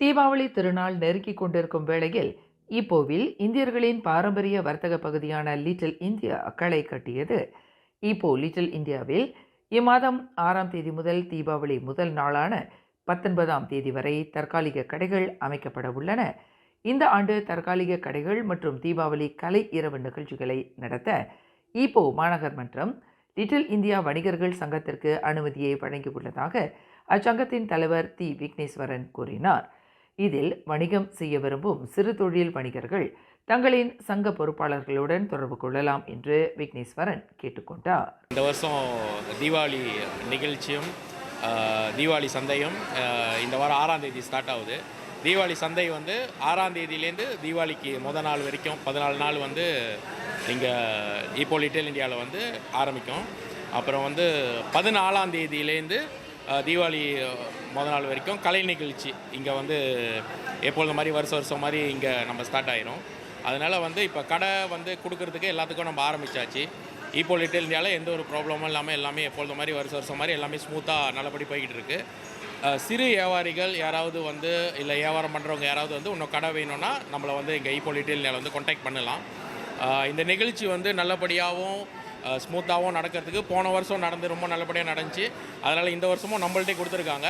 தீபாவளி திருநாள் நெருக்கிக் கொண்டிருக்கும் வேளையில் ஈப்போவில் இந்தியர்களின் பாரம்பரிய வர்த்தக பகுதியான லிட்டில் இந்தியா களை கட்டியது. ஈப்போ லிட்டில் இந்தியாவில் இம்மாதம் ஆறாம் தேதி முதல் தீபாவளி முதல் நாளான பத்தொன்பதாம் தேதி வரை தற்காலிக கடைகள் அமைக்கப்பட உள்ளன. இந்த ஆண்டு தற்காலிக கடைகள் மற்றும் தீபாவளி கலை இரவு நிகழ்ச்சிகளை நடத்த ஈப்போ மாநகர் மன்றம் லிட்டில் இந்தியா வணிகர்கள் சங்கத்திற்கு அனுமதியை வழங்கியுள்ளதாக அச்சங்கத்தின் தலைவர் தி. விக்னேஸ்வரன் கூறினார். இதில் வணிகம் செய்ய விரும்பும் சிறு தொழில் வணிகர்கள் தங்களின் சங்க பொறுப்பாளர்களுடன் தொடர்பு கொள்ளலாம் என்று விக்னேஸ்வரன் கேட்டுக்கொண்டார். இந்த வருஷம் தீபாவளி நிகழ்ச்சியும் தீபாவளி சந்தையும் இந்த வாரம் ஆறாம் தேதி ஸ்டார்ட் ஆகுது. தீபாவளி சந்தை வந்து ஆறாம் தேதியிலேருந்து தீபாவளிக்கு முத நாள் வரைக்கும் பதினாலு நாள் வந்து இங்கே இப்போ லிட்டில் இந்தியாவில் வந்து ஆரம்பிக்கும். அப்புறம் வந்து பதினாலாம் தேதியிலேருந்து தீபாவளி மொதல் நாள் வரைக்கும் கலை நிகழ்ச்சி. இங்கே வந்து எப்பொழுது மாதிரி வருஷம் வருஷம் மாதிரி இங்கே நம்ம ஸ்டார்ட் ஆயிரும். அதனால் வந்து இப்போ கடை வந்து கொடுக்கறதுக்கு எல்லாத்துக்கும் நம்ம ஆரம்பிச்சாச்சு. இப்போ லிட்டில் இந்தியாவில் எந்த ஒரு ப்ராப்ளமும் இல்லாமல் எல்லாமே எப்பொழுது மாதிரி வருஷம் வருஷம் மாதிரி எல்லாமே ஸ்மூத்தாக நல்லபடி போய்கிட்டு இருக்குது சிறு வியாபாரிகள் யாராவது வந்து இல்லை வியாபாரம் பண்ணுறவங்க யாராவது வந்து இன்னும் கடை வேணும்னா நம்மளை வந்து இங்கே இப்போ லிட்டில் இந்தியாவில் வந்து கான்டாக்ட் பண்ணலாம். இந்த நிகழ்ச்சி வந்து நல்லபடியாகவும் ஸ்மூத்தாகவும் நடக்கிறதுக்கு போன வருஷம் நடந்து ரொம்ப நல்லபடியாக நடந்துச்சு. அதனால் இந்த வருஷமும் நம்மள்ட்டே கொடுத்துருக்காங்க.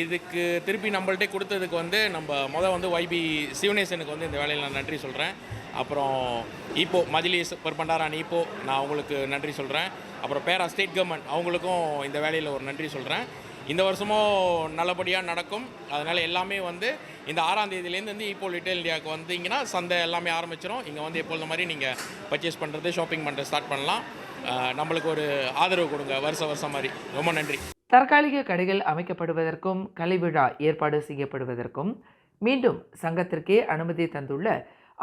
இதுக்கு திருப்பி நம்மள்ட்டே கொடுத்ததுக்கு வந்து நம்ம மொதல் வந்து ஒய்பி சிவனேசனுக்கு வந்து இந்த வேலையில் நான் நன்றி சொல்கிறேன் அப்புறம் இப்போ மஜிலிஸ் பர்பண்டாரான் இப்போ நான் அவங்களுக்கு நன்றி சொல்கிறேன் அப்புறம் பேரா ஸ்டேட் கவர்மெண்ட் அவங்களுக்கும் இந்த வேலையில் ஒரு நன்றி சொல்கிறேன் இந்த வருஷமும் நல்லபடியாக நடக்கும். அதனால் எல்லாமே வந்து இந்த ஆறாம் தேதியிலேருந்து வந்து இப்போ லிட்டில் இந்தியாவுக்கு வந்தீங்கன்னா சந்தை எல்லாமே ஆரம்பிச்சிடும் இங்கே வந்து எப்பொழுது மாதிரி நீங்கள் பர்ச்சேஸ் பண்ணுறது ஷாப்பிங் பண்ணுறது ஸ்டார்ட் பண்ணலாம். நம்மளுக்கு ஒரு ஆதரவு கொடுங்க. வருஷம் வருஷம் மாதிரி. ரொம்ப நன்றி. தற்காலிக கடைகள் அமைக்கப்படுவதற்கும் கலைவிழா ஏற்பாடு செய்யப்படுவதற்கும் மீண்டும் சங்கத்திற்கே அனுமதி தந்துள்ள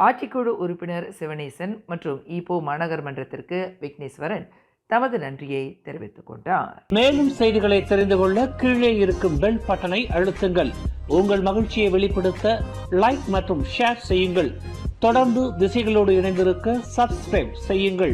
ஆட்சிக்குழு உறுப்பினர் சிவனேசன் மற்றும் ஈப்போ மாநகர் மன்றத்திற்கு விக்னேஸ்வரன் தமது நன்றியை தெரிவித்துக் கொண்டார். மேலும் செய்திகளை தெரிந்து கொள்ள கீழே இருக்கும் பெல் பட்டனை அழுத்துங்கள். உங்கள் மகிழ்ச்சியை வெளிப்படுத்த லைக் மற்றும் ஷேர் செய்யுங்கள். தொடர்ந்து திசைகளோடு இணைந்திருக்க சப்ஸ்கிரைப் செய்யுங்கள்.